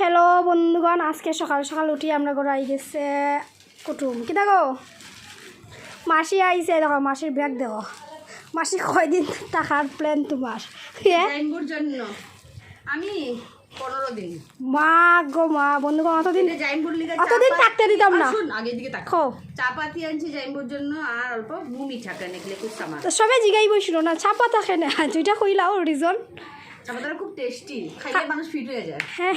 Hello বন্ধুগণ আজকে সকাল সকাল উঠি আমরা ঘরে আই গেছে কুটুম। কি দেখো? মাসি আইছে দেখো মাসির ব্যাগ দেখো। মাসি কয়দিন টাকার প্ল্যান তোমার? জন্য। আমি পনেরো দিন। মা গো মা বন্ধুগণ অতদিন অতদিন থাকতে দিতাম না। আগের দিকে তাক খো। চাপাতি আনছি জাইম্বুর জন্য আর অল্প মুমি ছাকা নেকলে খুব সামান সবে জিগাই বইছিল না ছাপা থাকে না। দুইটা কইলাও রিজন হ্যাঁ। হ্যাঁ।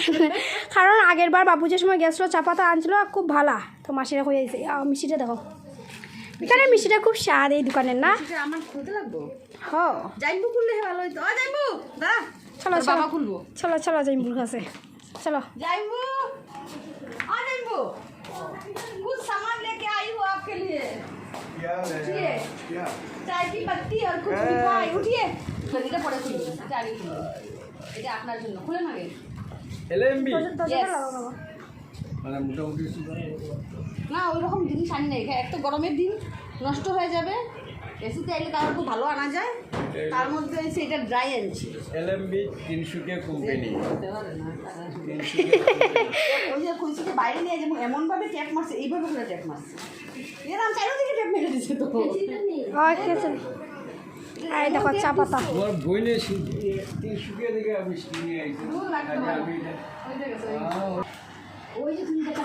কারণ আগের বার বাবু যে সময় গেছিল চাপাতা আনছিল খুব ভালো। তো মাসিরা হয়ে গেছে মিষ্টিটা দেখো এখানে মিষ্টিটা খুব স্বাদ এই দোকানের না? চলো চলো। চলো চলো চলো। যাইবো বাটি আর কচুরি হ্যাঁ। খাই উঠিয়ে। এটা পরে খুলবে এটা আগে খুলবে এটা আপনার জন্য খুলে না গে এলএমবি। মানে মোটামুটি না ওই রকম জিনিস আনি না এক তো গরমের দিন নষ্ট হয়ে যাবে। এসিতে এলে তার খুব ভালো আনা যায়। তার মধ্যে এসে এটা ড্রাই আনছি এলএমবি তিনশুকে কোম্পানি ওই যে খুঁজছি বাইরে নিয়ে যেমন এমনভাবে ট্যাপ মারছে এইভাবে করে ট্যাপ মারছে। এরকম চারিদিকে ট্যাপ মেরে দিচ্ছে তো। এই দেখো চা পাতা।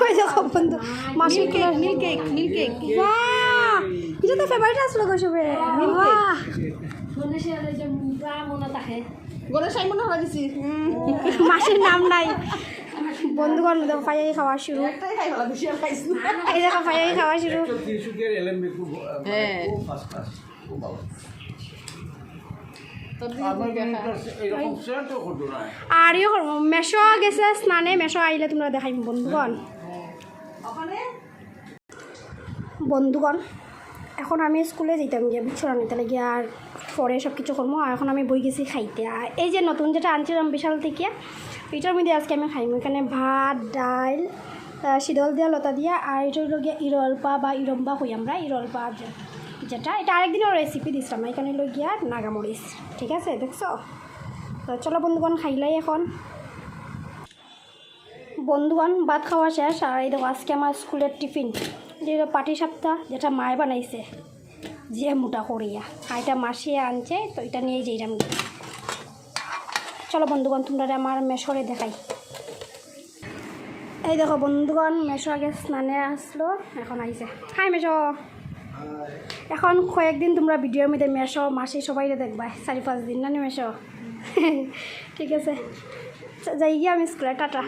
ওই দেখো বন্ধু মাসি cake milk cake milk cake. বাহ! এটা তো ফেভারিট আসলো গো সবে বাহ! গলে সাই মনে হয় দিছি মাসির নাম নাই। বন্ধুগণ দেখো ফাইয়াই খাওয়া শুরু। এই দেখো ফাইয়াই খাওয়া শুরু। হ্যাঁ। খুব ফার্স্ট ক্লাস খুব ভালো তোর আমার এরকম সেন্টও করতো না আর ইয়ে করব। মেশো গেছে স্নানে মেশো আইলে তোমরা দেখাইম বন্ধুগণ। বন্ধুগণ এখন আমি স্কুলে যেতাম গিয়ে বুঝছ না? তাহলে গিয়ে আর পরে সব কিছু করব আর এখন আমি বই গেছি খাইতে। আর এই যে নতুন যেটা আনছিলাম বিশাল থেকে এটার মধ্যে আজকে আমি খাইম। এখানে ভাত ডাল শীতল দিয়া লতা দিয়া আর এটা হলো গিয়ে ইরলপা বা ইরম্বা হই আমরা? ইরলপা যেটা, এটা আরেকদিনও রেসিপি দিছিলাম এখানে হলো গিয়া নাগামরিচ ঠিক আছে, দেখছ? তো চলো বন্ধুগণ, খাইলাই এখন। বন্ধুগণ, ভাত খাওয়া শেষ আর এই দেখো, আজকে আমার স্কুলের টিফিন। যেটা পাটি সাপ্তাহ যেটা মায়ে বানাইছে যে মোটা করিয়া আর এটা মাসিয়ে আনছে, তো এটা নিয়ে যাই আমি চলো বন্ধুগণ, তোমরা আমার মেশরে দেখাই। এই দেখো, বন্ধুগণ, মেশো আগে স্নানে আসলো, এখন আইছে। হাই মেশো! এখন কয়েকদিন তোমরা ভিডিওর মধ্যে মেশো মাসি সবাই দেখবা চারি পাঁচ দিন না নি মেশো ঠিক আছে। যাই গিয়ে আমি স্কুলে টাটা।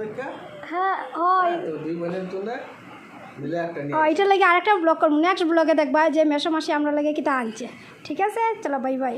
হয়ে হ্যাঁ এটা লাগে আরেকটা ব্লগ করব। নেক্সট ব্লগে দেখবা যে মেশো মাসি আমরা লাগে কিতা আনছে। ঠিক আছে চলো বাই বাই